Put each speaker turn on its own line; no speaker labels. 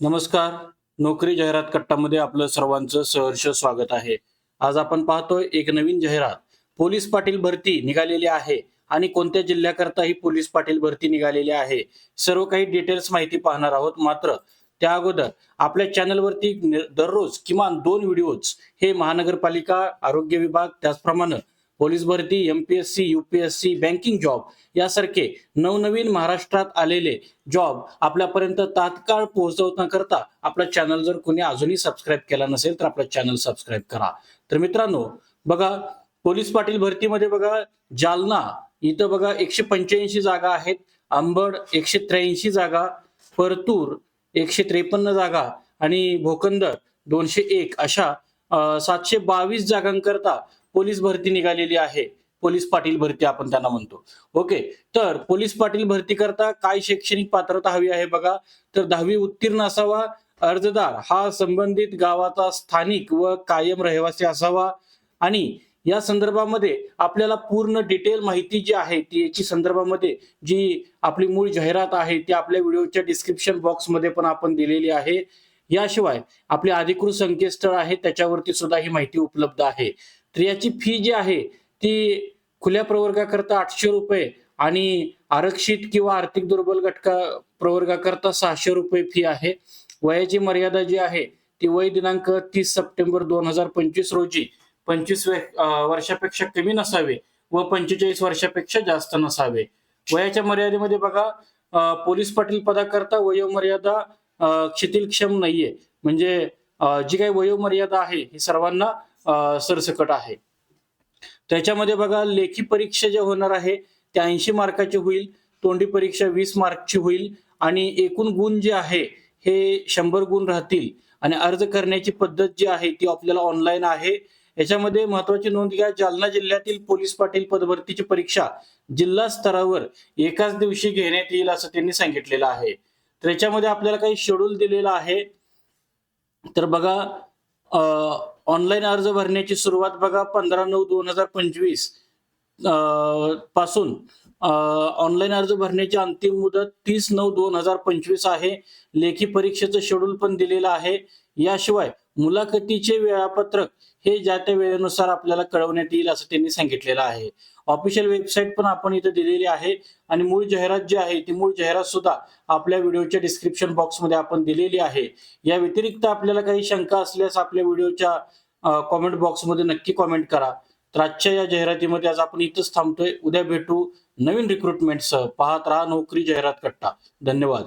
नमस्कार. नोकरी जाहिरात कट्टामध्ये आपलं सर्वांचं सहर्ष स्वागत आहे. आज आपण पाहतोय एक नवीन जाहिरात. पोलीस पाटील भरती निघालेली आहे आणि कोणत्या जिल्ह्याकरता ही पोलीस पाटील भरती निघालेली आहे सर्व काही डिटेल्स माहिती पाहणार आहोत. मात्र त्या अगोदर आपल्या चॅनलवरती दररोज किमान दोन व्हिडिओज हे महानगरपालिका आरोग्य विभाग त्याचप्रमाणे पोलीस भरती एमपीएससी सी बँकिंग जॉब यासारखे नवनवीन महाराष्ट्रात आलेले जॉब आपल्यापर्यंत तात्काळ पोहोचवण्याकरता आपला चॅनल जर कोणी अजूनही सबस्क्राईब केला नसेल तर आपला चॅनल सबस्क्राईब करा. तर मित्रांनो बघा पोलीस पाटील भरतीमध्ये बघा जालना इथं बघा एकशे पंच्याऐंशी जागा आहेत अंबड एकशे त्र्याऐंशी जागा परतूर एकशे त्रेपन्न जागा आणि भोकंदर दोनशे एक अशा सातशे बावीस जागांकरता पोलीस भरती निघालेली आहे. पोलीस पाटील भरती आपण त्यांना म्हणतो. ओके. तर पोलीस पाटील भरती करता काय शैक्षणिक पात्रता हवी आहे बघा. तर दहावी उत्तीर्ण असावा. अर्जदार हा संबंधित गावाचा स्थानिक व कायम रहिवासी असावा. आणि या संदर्भामध्ये आपल्याला पूर्ण डिटेल माहिती जी आहे ती याची संदर्भामध्ये जी आपली मूळ जाहिरात आहे ती आपल्या व्हिडिओच्या डिस्क्रिप्शन बॉक्समध्ये पण आपण दिलेली आहे. याशिवाय आपले अधिकृत संकेतस्थळ आहे त्याच्यावरती सुद्धा ही माहिती उपलब्ध आहे. तर याची फी जी आहे ती खुल्या प्रवर्गाकरता आठशे रुपये आणि आरक्षित किंवा आर्थिक दुर्बल घटका प्रवर्गाकरता सहाशे रुपये फी आहे. वयाची मर्यादा जी आहे ती वय दिनांक तीस सप्टेंबर दोन हजार पंचवीस रोजी पंचवीस वर्षापेक्षा कमी नसावे व पंचेचाळीस वर्षापेक्षा जास्त नसावे. वयाच्या मर्यादेमध्ये बघा पोलीस पाटील पदाकरता वयोमर्यादा अं, शिथिलक्षम नाहीये. म्हणजे जी काही वयोमर्यादा आहे ही सर्वांना सरसकट आहे. त्याच्यामध्ये बघा लेखी परीक्षा जे होणार आहे त्या ऐंशी मार्काची होईल तोंडी परीक्षा वीस मार्कची होईल आणि एकूण गुण जे आहे हे शंभर गुण राहतील. आणि अर्ज करण्याची पद्धत जी आहे ती आपल्याला ऑनलाईन आहे. याच्यामध्ये महत्वाची नोंद घ्या जालना जिल्ह्यातील पोलीस पाटील पदभरतीची परीक्षा जिल्हा स्तरावर एकाच दिवशी घेण्यात येईल असं त्यांनी सांगितलेलं आहे. तर याच्यामध्ये आपल्याला काही शेड्यूल दिलेला आहे. तर बघा ऑनलाईन अर्ज भरण्याची सुरुवात बघा पंधरा नऊ दोन हजार पंचवीस. पासून ऑनलाईन अर्ज भरण्याची अंतिम मुदत तीस नऊ दोन हजार पंचवीस आहे. लेखी परीक्षेचं शेड्यूल पण दिलेलं आहे. याशिवाय मुलाखतीचे वेळापत्रक हे ज्या त्या वेळेनुसार आपल्याला कळवण्यात येईल असं त्यांनी सांगितलेलं आहे. ऑफिशियल वेबसाईट पण आपण इथे दिलेली आहे आणि मूळ जाहिरात जी आहे ती मूळ जाहिरात सुद्धा आपल्या व्हिडिओच्या डिस्क्रिप्शन बॉक्समध्ये आपण दिलेली आहे. या व्यतिरिक्त आपल्याला काही शंका असल्यास आपल्या व्हिडिओच्या कॉमेंट बॉक्समध्ये नक्की कॉमेंट करा. तर आजच्या या जाहिरातीमध्ये आज आपण इथंच थांबतोय. उद्या भेटू नवीन रिक्रुटमेंटसह पाहत राहा नोकरी जाहिरात कट्टा. धन्यवाद.